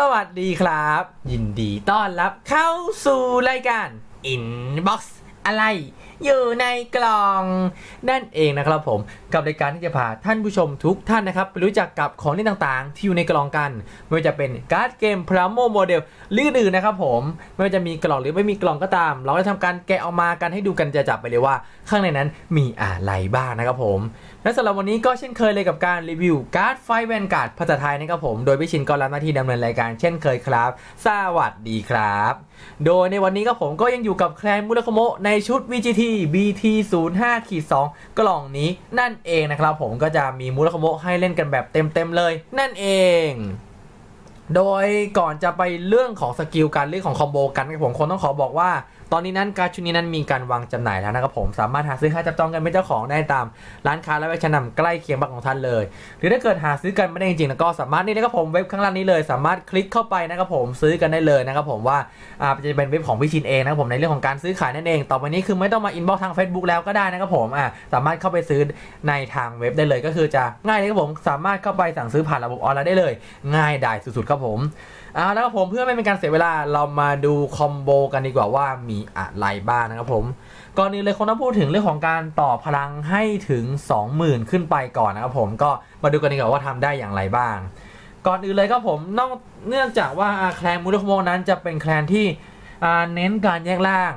สวัสดีครับ ยินดีต้อนรับเข้าสู่รายการ Inbox อะไร อยู่ในกล่อง นั่นเองนะครับผม กับรายการที่จะพาท่านผู้ชมทุกท่านนะครับไปรู้จักกับของเล่นต่างๆ ที่อยู่ในกล่องกัน ไม่ว่าจะเป็นการ์ดเกมพรามโมโมเดลหรืออื่นนะครับผม ไม่ว่าจะมีกล่องหรือไม่มีกล่องก็ตาม เราได้ทำการแกะออกมากันให้ดูกันจะจับไปเลยว่า ข้างในนั้นมีอะไรบ้างนะครับผม และสำหรับวันนี้ก็เช่นเคยเลยกับการรีวิวการ์ดไฟแวนการ์ดภาษาไทยนะครับผม โดยพี่ชินก็รับหน้าที่ดำเนินรายการเช่นเคยครับ สวัสดีครับ โดยในวันนี้ก็ผมก็ยังอยู่กับแคลนมุรคโมในชุด VGT BT 0 5ขีด2กล่องนี้นั่นเองนะครับผมก็จะมีมุรคโมให้เล่นกันแบบเต็มๆเลย นั่นเองโดยก่อนจะไปเรื่องของสกิลการเรื่องของคอมโบกันผมคงต้องขอบอกว่า ตอนนี้นั้นการดชุดนี้นั้นมีการวางจำหน่ายแล้วนะครับผมสามารถหาซื้อค่าจับจองกันเป็นเจ้าของได้ตามร้านค้าและเว็บชั้นนำใกล้เคียงบ้านของท่านเลย หรือถ้าเกิดหาซื้อกันไม่ได้จริงๆแล้วก็สามารถนี่นะครับผมเว็บข้างล่างนี้เลย สามารถคลิกเข้าไปนะครับผมซื้อกันได้เลยนะครับผมว่าอ่าจะเป็นเว็บของพี่ชินเองนะครับผมในเรื่องของการซื้อขายนั่นเอง ต่อไปนี้คือไม่ต้องมาอินบ็อกทาง Facebook แล้วก็ได้นะครับผมอ่าสามารถเข้าไปซื้อในทางเว็บได้เลยก็คือจะง่ายเลยครับผมสามารถเข้าไปสั่งซื้อผ่านระบบออนไลน์ได้เลย ง่ายดายสุดๆครับผม อาแล้วครับผมเพื่อไม่เป็นการเสียเวลาเรามาดูคอมโบกันดีกว่าว่ามีอะไรบ้างนะครับผมก่อนอื่นเลยคงต้องพูดถึงเรื่องของการต่อพลังให้ถึง 20,000 ขึ้นไปก่อนนะครับผมก็มาดูกันดีกว่าว่าทำได้อย่างไรบ้าง ก่อนอื่นเลยก็ผมนอกเนื่องจากว่าแคลนมูลคโมนั้นจะเป็นแคลนที่เน้นการแยกล่าง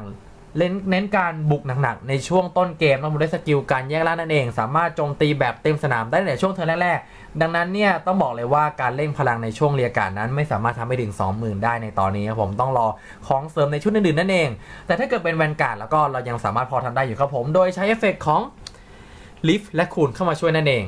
เน้นเน้นการบุกหนักๆ ในช่วงต้นเกมนะผมด้สกิลการแยกล่านั่นเอง สามารถโจมตีแบบเต็มสนามได้ในช่วงเทิร์นแรกๆ ดังนั้นเนี่ยต้องบอกเลยว่าการเล่นพลังในช่วงเรียการนั้น ไม่สามารถทำให้ถึง 20,000 ได้ในตอนนี้ครับผมต้องรอของเสริมในชุดอื่นๆนั่นเอง แต่ถ้าเกิดเป็นแวนการ์ดแล้วก็เรายังสามารถพอทำได้อยู่ครับผม โดยใช้เอฟเฟกต์ของลิฟและคูณเข้ามาช่วยนั่นเอง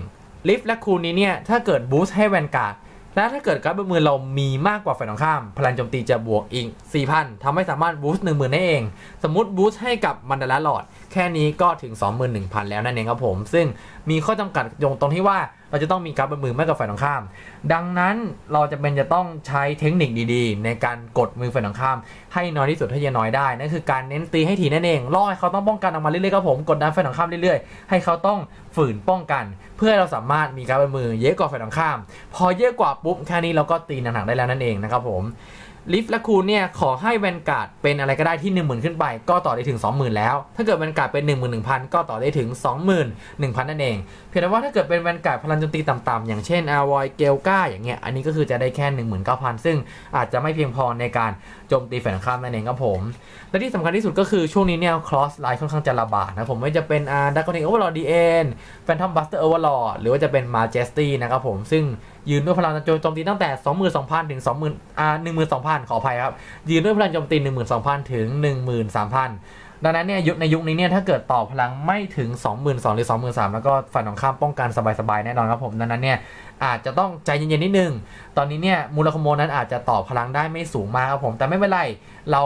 ลิฟและคูณนี้เนี่ยถ้าเกิดบูสต์ให้แวนการ์ด และถ้าเกิดการประเมินเรามีมากกว่าฝ่ายตรงข้าม พลังโจมตีจะบวกอีก 4,000ทำให้สามารถบูสต์10,000ได้เอง สมมติบูสต์ให้กับมันดาราหลอด แค่นี้ก็ถึง 21,000 แล้วนั่นเองครับผม ซึ่งมีข้อจำกัดตรงตรงที่ว่าเราจะต้องมีการบนมือไมากกว่าฝ่ายตรงข้าม ดังนั้นเราจะเป็นจะต้องใช้เทคนิคดีๆ ในการกดมือฝ่ายตรงข้าม ให้น้อยที่สุดเท่าที่จะน้อยได้นั่นคือการเน้นตีให้ถี่นั่นเองล่อให้เขาต้องป้องกันออกมาเรื่อยๆครับผมกดดันฝ่ายตรงข้ามเรื่อยๆ ให้เขาต้องฝืนป้องกัน เพื่อเราสามารถมีการบนมือเยอะกว่าฝ่ายตรงข้าม พอเยอะกว่าปุ๊บแค่นี้เราก็ตีหนักๆได้แล้วนั่นเองนะครับผม ลิฟและคูณเนี่ยขอให้แวนการ์ดเป็นอะไรก็ได้ที่ 10,000 ขึ้นไป ก็ต่อได้ถึง 20,000 แล้ว ถ้าเกิดแวนการ์ดเป็น 11,000 ก็ต่อได้ถึง 21,000 นั่นเอง เพียงแต่ว่าถ้าเกิดเป็นแวนการ์ดพลังโจมตีต่ำๆอย่างเช่นอาวอยเกลกาอย่างเงี้ยอันนี้ก็คือจะได้แค่ 19,000 ซึ่งอาจจะไม่เพียงพอในการโจมตีแฝงข้ามนั่นเองครับผม และที่สำคัญที่สุดก็คือช่วงนี้เนี่ยคลอสไลน์ค่อนข้างจะระบาดนะผมไม่จะเป็นอ่าดักคอนิกโอเวอร์ลอดดีเอ็นแฟนทอมบัสเตอร์โอเวอร์ลอดหรือว่าจะเป็นมาเจสตี้นะครับผมซึ่งยืนด้วยพลังโจมตีตั้งแต่ 22,000 ถึง 20,000อ่า12,000 ขออภัยครับ ยืนด้วยพลังโจมตี 12,000 ถึง 13,000 ดังนั้นเนี่ยยุคในยุคนี้เนี่ยถ้าเกิดต่อพลังไม่ถึง 22,000หรือ23,000แล้วก็ฝ่ายตรงข้ามป้องกันสบายๆแน่นอนครับผมดังนั้นเนี่ยอาจจะต้องใจเย็นๆนิดนึง ตอนนี้เนี่ยมูลคโมนั้นอาจจะต่อพลังได้ไม่สูงมากครับผม แต่ไม่เป็นไร เรา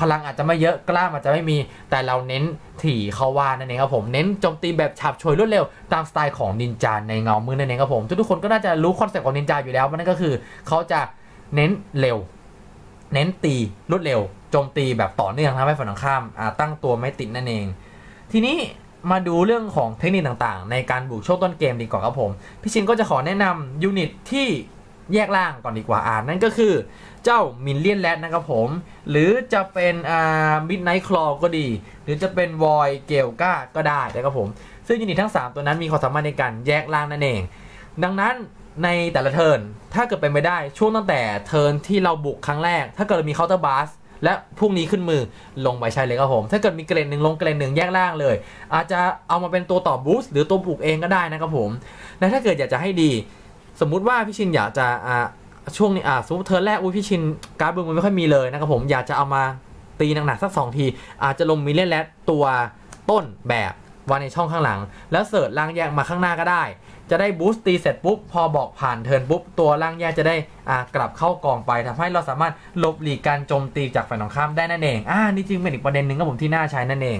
พลังอาจจะไม่เยอะกล้ามอาจจะไม่มี แต่เราเน้นถี่เข้าว่านั่นเองครับผม เน้นโจมตีแบบฉับฉวยรวดเร็ว ตามสไตล์ของนินจาในเงามือนั่นเองครับผม ทุกๆคนก็น่าจะรู้คอนเซ็ปต์ของนินจาอยู่แล้วนั่นก็คือ เขาจะเน้นเร็ว เน้นตีรวดเร็วโจมตีแบบต่อเนื่องทำให้ฝ่ายตรงข้ามาตั้งตัวไม่ติดนั่นเอง ทีนี้มาดูเรื่องของเทคนิคต่างๆ ในการบุกช่วงต้นเกมดีกว่าครับผม พี่ชินก็จะขอแนะนำยูนิตที่แยกล่างก่อนดีกว่าอ่านนั่นก็คือเจ้ามินเลียนแรดนะครับผม หรือจะเป็นอ่ามิดไนท์คลอก็ดี หรือจะเป็นวอยเกลก้าก็ได้นะครับผม ซึ่งยูนิตทั้ง 3 ตัวนั้นมีความสามารถในการแยกล่างนั่นเอง ดังนั้น ในแต่ละเทิร์นถ้าเกิดเป็นไปได้ช่วงตั้งแต่เทิร์นที่เราบุกครั้งแรก ถ้าเกิดมีเคาน์เตอร์บาสและพรุ่งนี้ขึ้นมือลงไปใช้เลยครับผม ถ้าเกิดมีเกรดหนึ่งลงเกรดหนึ่งแยกล่างเลย อาจจะเอามาเป็นตัวต่อบูสต์หรือตัวปลูกเองก็ได้นะครับผมและถ้าเกิดอยากจะให้ดี สมมุติว่าพี่ชินอยากจะอ่าช่วงนี้อ่าสมมติเทิร์นแรกอุ้ยพี่ชินการ์ดบิร์มันไม่ค่อยมีเลยนะครับผมอยากจะเอามาตีหนักๆสักสองที อาจจะลงมิเลนแลตัวต้นแบบ วางในช่องข้างหลัง แล้วเสิร์ชล่างแยกมาข้างหน้าก็ได้ จะได้บูสต์ตีเสร็จปุ๊บพอบอกผ่านเทิร์นปุ๊บตัวล่างแยกจะได้อ่ากลับเข้ากองไปทำให้เราสามารถหลบหลีกการโจมตีจากฝ่ายตรงข้ามได้นั่นเองอ่านี่จริงเป็นอีกประเด็นหนึ่งครับผมที่น่าใช้นั่นเอง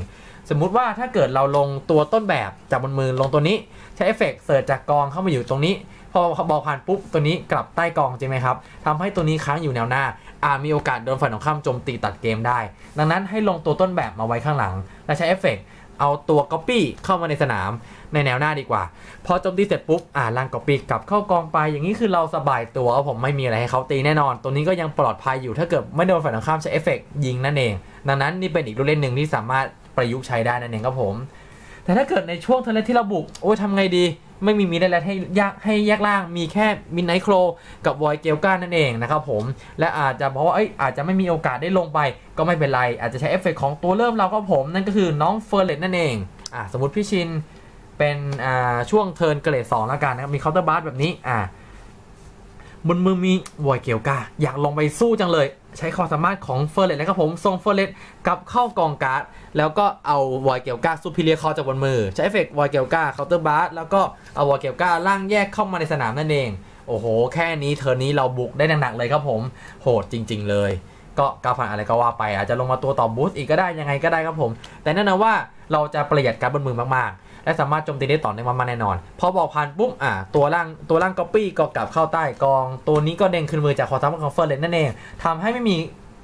สมมุติว่าถ้าเกิดเราลงตัวต้นแบบจากบนมือลงตัวนี้ใช้เอฟเฟกต์เสิร์ชจากกองเข้ามาอยู่ตรงนี้พอบอกผ่านปุ๊บตัวนี้กลับใต้กองจริงไหมครับทำให้ตัวนี้ค้างอยู่แนวหน้าอามีโอกาสโดนฝ่ายตรงข้ามโจมตีตัดเกมได้ ดังนั้นให้ลงตัวต้นแบบมาไว้ข้างหลัง และใช้เอฟเฟก เอาตัวก๊อปปี้เข้ามาในสนามในแนวหน้าดีกว่า พอโจมตีเสร็จปุ๊บอ่าลังก๊อปปี้กลับเข้ากองไป อย่างนี้คือเราสบายตัวผมไม่มีอะไรให้เขาตีแน่นอน ตัวนี้ก็ยังปลอดภัยอยู่ถ้าเกิดไม่โดนฝ่ายตรงข้ามใช้เอฟเฟกต์ยิงนั่นเอง ดังนั้นนี่เป็นอีกลูกเล่นหนึ่งที่สามารถประยุกต์ใช้ได้นั่นเองครับผม แต่ถ้าเกิดในช่วงเทเลที่เราบุกโอ้ยทำไงดี ไม่มีมีได้แล้วให้ยากให้แยกล่างมีแค่มินไนโครกับวอยเกลกานั่นเองนะครับผม และอาจจะเพราะว่าเอ้ยอาจจะไม่มีโอกาสได้ลงไป ก็ไม่เป็นไร อาจจะใช้เอฟเฟกของตัวเริ่มเราก็ผม นั่นก็คือน้องเฟอร์เรตนั่นเองอ่าสมมติพี่ชินเป็นอ่าช่วงเทิร์นเกรดสองแล้วกันนะครับมีเคาน์เตอร์บาร์แบบนี้อ่า บนมือมีวอยเกียวกาอยากลงไปสู้จังเลย ใช้ความสามารถของเฟอร์เรตนะครับผมส่งเฟอร์เรตกลับเข้ากองการ์ด แล้วก็เอาวอยเกียวกาซูพิเลียคอจากบนมือ ใช้เอฟเฟกต์วอยเกียวกาเคาน์เตอร์บาร์แล้วก็เอาวอยเกียวกาล่างแยกเข้ามาในสนามนั่นเอง โอ้โห แค่นี้เทอร์นี้เราบุกได้หนักๆเลยครับผมโหดจริง ๆ เลย ก็กาวผ่านอะไรก็ว่าไปอาจจะลงมาตัวต่อบูสต์อีกก็ได้ยังไงก็ได้ครับผม แต่แน่นอนว่าเราจะประหยัดการบนมือมากๆ และสามารถโจมตีได้ต่อเนื่องมาแน่นอน พอบอกผ่านปุ๊บอ่าตัวล่างตัวล่างก๊อปปี้ก็กลับเข้าใต้กอง ตัวนี้ก็เด้งขึ้นมือจากคอทัพของเฟอร์เลนนั่นเองทำให้ไม่มี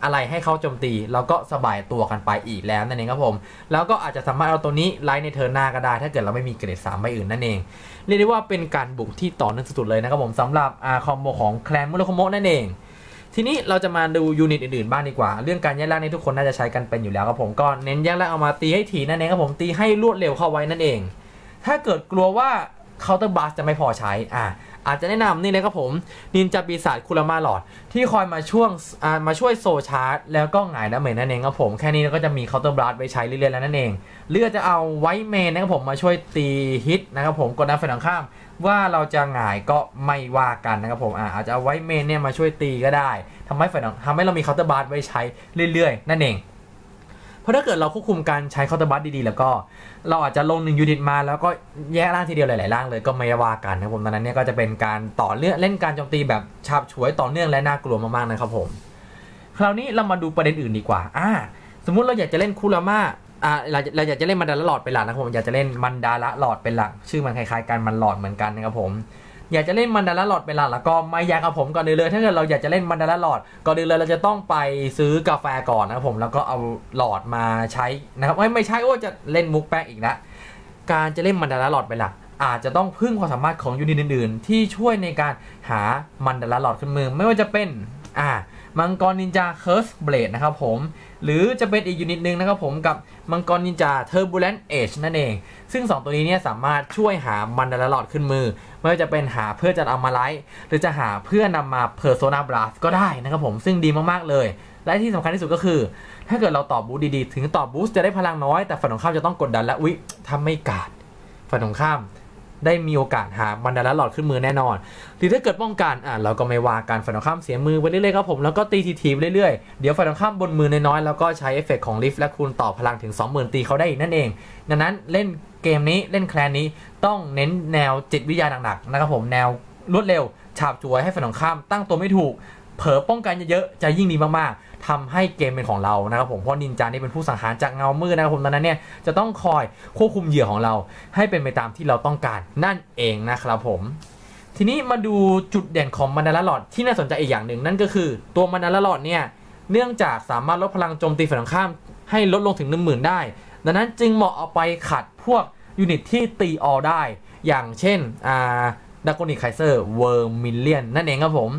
อะไรให้เขาโจมตี แล้วก็สบายตัวกันไปอีกแล้วนั่นเองครับผม แล้วก็อาจจะสามารถเอาตัวนี้ไลท์ในเทิร์นหน้าก็ได้ ถ้าเกิดเราไม่มีเกรด3ใบอื่นนั่นเอง เรียกได้ว่าเป็นการบุกที่ต่อเนื่องสุดๆเลยนะครับผมสำหรับอาคอมโบของแคลนมุโรโคโมนั่นเอง ทีนี้เราจะมาดูยูนิตอื่นๆบ้างดีกว่า เรื่องการแยกล่างนี่ทุกคนน่าจะใช้กันเป็นอยู่แล้วครับผมก็เน้นแยกล่างเอามาตีให้ถี่นั่นเองครับผมตีให้รวดเร็วเข้าไว้นั่นเอง ถ้าเกิดกลัวว่าเคาน์เตอร์บัสจะไม่พอใช้อ่าอาจจะแนะนำนี่เลยครับผมนินจาปีศาจคุรามาหลอด ที่คอยมาช่วงมาช่วยโซชาร์จแล้วก็หงายดาเมจนั่นเองครับผมแค่นี้เราก็จะมีเคาน์เตอร์บัสไว้ใช้เรื่อยๆแล้วนั่นเองเลือกจะเอาไวเมนนะครับผมมาช่วยตีฮิตนะครับผมกดดันฝ่ายตรงข้าม ว่าเราจะหงายก็ไม่ว่ากันนะครับผมอาจจะเอาไวท์เมนเนี่ยมาช่วยตีก็ได้ทำให้ฝ่ายทำให้เรามีเคาน์เตอร์บัสไว้ใช้เรื่อยๆ นั่นเอง เพราะถ้าเกิดเราควบคุมการใช้เคาน์เตอร์บัสดีๆ แล้วก็เราอาจจะลงหนึ่งยูนิตมาแล้วก็แยกร่างทีเดียวหลายๆร่างเลยก็ไม่ว่ากันนะครับผมดังนั้นเนี่ยก็จะเป็นการต่อเนื่องเล่นการโจมตีแบบฉาบฉวยต่อเนื่องและน่ากลัวมากๆนะครับผม คราวนี้เรามาดูประเด็นอื่นดีกว่าอ่าสมมุติเราอยากจะเล่นคูราม่า อ่าเราเราอยากจะเล่นมันดาละหลอดเป็นหลักนะครับผมอยากจะเล่นมันดาละหลอดเป็นหลัก ชื่อมันคล้ายๆกันมันหลอดเหมือนกันนะครับผมอยากจะเล่นมันดาละหลอดเป็นหลักแล้วก็ไม่อยากกับผมก่อนอื่นเลยถ้าเกิดเราอยากจะเล่นมันดาละหลอดก่อนอื่นเลยเราจะต้องไปซื้อกาแฟก่อนนะครับผมแล้วก็เอาหลอดมาใช้นะครับไม่ไม่ใช่โอ้จะเล่นมุกแป้งอีกแล้วการจะเล่นมันดาละหลอดเป็นหลักอาจจะต้องพึ่งความสามารถของยูนิตอื่น ๆ ที่ช่วยในการหามันดาละหลอดขึ้นมือ ไม่ว่าจะเป็น อ่ามังกรนินจาเคิร์สเบลดนะครับผม หรือจะเป็นอีกยูนิตหนึ่งนะครับผมกับมังกรนินจาเทอร์บูเลนเอชนั่นเอง ซึ่ง 2 ตัวนี้เนี่ยสามารถช่วยหามันดาราลอดขึ้นมือ ไม่ว่าจะเป็นหาเพื่อจะเอามาไลท์หรือจะหาเพื่อนำมาเพอร์โซนาบลัสก็ได้นะครับผม ซึ่งดีมากๆเลย และที่สำคัญที่สุดก็คือ ถ้าเกิดเราตอบบูสดีๆ ถึงตอบบูสจะได้พลังน้อยแต่ฝั่งตรงข้ามจะต้องกดดันและอุ๊ยถ้าไม่กาดฝั่งตรงข้าม ได้มีโอกาสหามันดาราหลอดขึ้นมือแน่นอน หรือถ้าเกิดป้องกันอะเราก็ไม่ว่ากันฝ่ายตรงข้ามเสียมือไปเรื่อยๆครับผมแล้วก็ตีทีๆไปเรื่อยๆ เดี๋ยวฝ่ายตรงข้ามบนมือน้อยๆแล้วก็ใช้เอฟเฟกต์ของลิฟต์และคูณต่อพลังถึง 20,000 ตีเขาได้อีกนั่นเอง ดังนั้นเล่นเกมนี้เล่นแคลนนี้ต้องเน้นแนวจิตวิทยาหนักๆนะครับผมแนวรวดเร็วฉาบฉวยให้ฝ่ายตรงข้ามตั้งตัวไม่ถูก เผลอป้องกันเยอะๆจะยิ่งดีมากๆทำให้เกมเป็นของเรานะครับผมเพราะนินจานี่เป็นผู้สังหารจากเงามืดนะครับผมดังนั้นเนี่ยจะต้องคอยควบคุมเหยื่อของเรา ให้เป็นไปตามที่เราต้องการนั่นเองนะครับผมทีนี้มาดูจุดเด่นของมันดาราลอดที่น่าสนใจอีกอย่างหนึ่งนั่นก็คือ ตัวมันดาราลอดเนี่ยเนื่องจากสามารถลดพลังโจมตีฝ่ายตรงข้าม ให้ลดลงถึง 1 0,000 ได้ ดังนั้นจึงเหมาะเอาไปขัดพวกยูนิตที่ตีออได้ อย่างเช่นอ่าดากอนิคไคเซอร์เวอร์มิลเลียนนั่นเองครับผม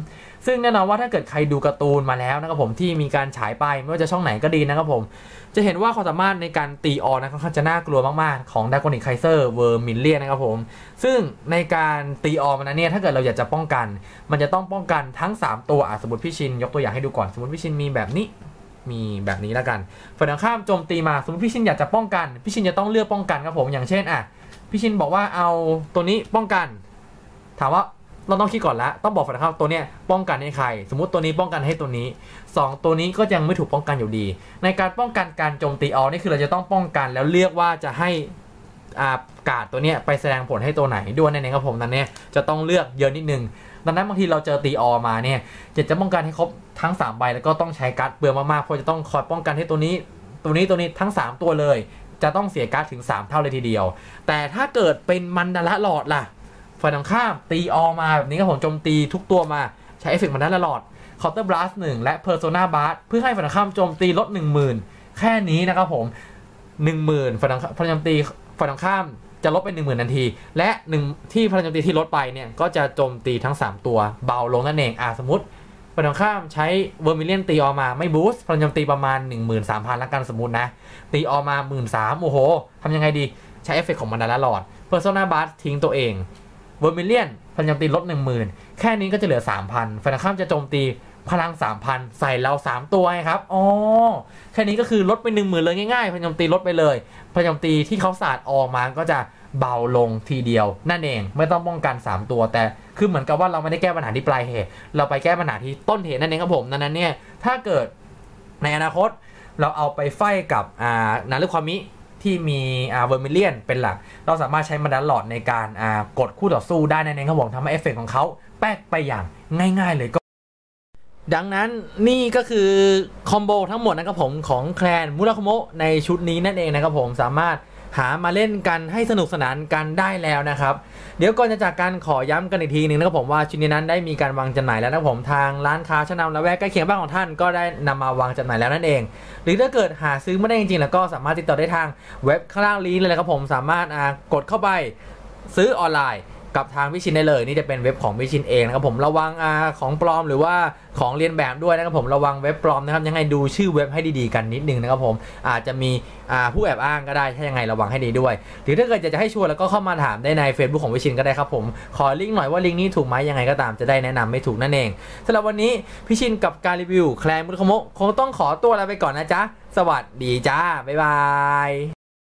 ซึ่งแน่นอนว่าถ้าเกิดใครดูการ์ตูนมาแล้วนะครับผมที่มีการฉายไปไม่ว่าจะช่องไหนก็ดีนะครับผม จะเห็นว่าความสามารถในการตีออนนะค่อนข้างจะน่ากลัวมากๆ ของดากอนิไคเซอร์เวอร์มิลเลียนนะครับผม ซึ่งในการตีออนมันนั้นเนี่ยถ้าเกิดเราอยากจะป้องกัน มันจะต้องป้องกันทั้ง 3 ตัวอะสมมติพี่ชินยกตัวอย่างให้ดูก่อนสมมติพี่ชินมีแบบนี้มีแบบนี้แล้วกันฝ่ายตรงข้ามโจมตีมาสมมติพี่ชินอยากจะป้องกันพี่ชินจะต้องเลือกป้องกันครับผมอย่างเช่นอะพี่ชินบอกว่าเอาตัวนี้ป้องกัน ถามว่า เราต้องคิดก่อนล้วต้องบอกฝ่ายตรงข้ามตัวเนี้ยป้องกันให้ใคร สมมติตัวนี้ป้องกันให้ตัวนี้ 2 ตัวนี้ก็ยังไม่ถูกป้องกันอยู่ดี ในการป้องกันการโจมตีออนี่คือเราจะต้องป้องกันแล้วเลือกว่าจะให้อากาดตัวเนี้ยไปแสดงผลให้ตัวไหนด้วยนั่นเองครับผมนั่นเนี่ยจะต้องเลือกเยอะนิดนึงดังนั้นบางทีเราเจอตีออมาเนี่ยจะจะป้องกันให้ครบทั้ง3ใบแล้วก็ต้องใช้การ์ดเปลืองมากๆเพราะจะต้องคอยป้องกันให้ตัวนี้ ตัวนี้ตัวนี้ทั้ง 3 ตัวเลย จะต้องเสียการ์ดถึง 3 เท่าเลยทีเดียว แต่ถ้าเกิดเป็นมันดาละหลอดล่ะ ฝ่ายตรงข้ามตีออมาแบบนี้ครับผมโจมตีทุกตัวมาใช้เอฟเฟกต์มันไดาละหลอดคอร์เตอร์บลัสหนึ่งและเพอร์โซนาบาร์เพื่อให้ฝ่ายตรงข้ามโจมตีลด 10,000 แค่นี้นะครับผม 10,000ฝ่ายตรงฝ่ายโจมตีฝ่ายตรงข้ามจะลดเป็น10,000ทันที และหนึ่งที่พลังโจมตีที่ลดไปเนี่ยก็จะโจมตีทั้ง 3 ตัวเบาลงนั่นเองอ่าสมมติฝ่ายตรงข้ามใช้เวอร์มิเลียนตีออกมาไม่บูสต์พลังโจมตีประมาณ 13,000ละกันสมมตินะ ตีออกมา 13,000โอ้โหทำยังไงดีใช้เอฟเฟกต์ของมันดาลหลอดเพอร์โซนาบาร์ทิ้งตัวเอง เวอร์มิเลียนพลังโจมตีลด10,000แค่นี้ก็จะเหลือ3,000ฝ่ายตรงข้ามจะโจมตีพลัง3,000ใส่เรา3ตัวไงครับอ๋อแค่นี้ก็คือลดไป10,000เลยง่ายๆพลังโจมตีลดไปเลยพลังโจมตีที่เขาสาดออกมาก็จะเบาลงทีเดียว นั่นเองไม่ต้องป้องกัน 3 ตัว แต่คือเหมือนกับว่าเราไม่ได้แก้ปัญหาที่ปลายเหตุ เราไปแก้ปัญหาที่ต้นเหตุนั่นเองครับผมดังนั้นเนี่ยถ้าเกิดในอนาคตเราเอาไปไฟกับอ่านารุความมิ ที่มีอ่าเวอร์มิเลียนเป็นหลัก เราสามารถใช้มันดันหลอดในการอ่ากดคู่ต่อสู้ได้นั่นเองครับผมทำให้เอฟเฟกต์ของเขาแป๊กไปอย่างง่ายๆเลยก็ดังนั้นนี่ก็คือคอมโบทั้งหมดนะครับผมของแคลนมูราคุโมะในชุดนี้นั่นเองนะครับผมสามารถ หามาเล่นกันให้สนุกสนานกันได้แล้วนะครับ เดี๋ยวก่อนจะจากการขอย้ำกันอีกทีหนึ่งนะครับผมว่าชิ้นนี้นั้นได้มีการวางจำหน่ายแล้วนะครับผมทางร้านค้าชั้นนำและแวกใกล้เคียงบ้านของท่านก็ได้นำมาวางจำหน่ายแล้วนั่นเอง หรือถ้าเกิดหาซื้อไม่ได้จริงๆแล้วก็สามารถติดต่อได้ทางเว็บข้างล่างลิงก์เลยนะครับผมสามารถกดเข้าไปซื้อออนไลน์ กับทางวิชินได้เลย นี่จะเป็นเว็บของวิชินเองนะครับผมระวังอาของปลอมหรือว่าของเรียนแบบด้วยนะครับผมระวังเว็บปลอมนะครับยังไงดูชื่อเว็บให้ดีๆกันนิดนึงนะครับผมอาจจะมีผู้แอบอ้างก็ได้ถ้ายังไงระวังให้ดีด้วย หรือถ้าเกิดอยากจะให้ชัวร์แล้วก็เข้ามาถามได้ใน Facebook ของวิชินก็ได้ครับผมขอลิงก์หน่อยว่าลิงก์นี้ถูกไหมยังไงก็ตามจะได้แนะนำไม่ถูกนั่นเองสำหรับวันนี้พี่ชินกับการรีวิวแคลมุทโมคงต้องขอตัวลาไปก่อนนะจ๊ะสวัสดีจ้าบ๊ายบาย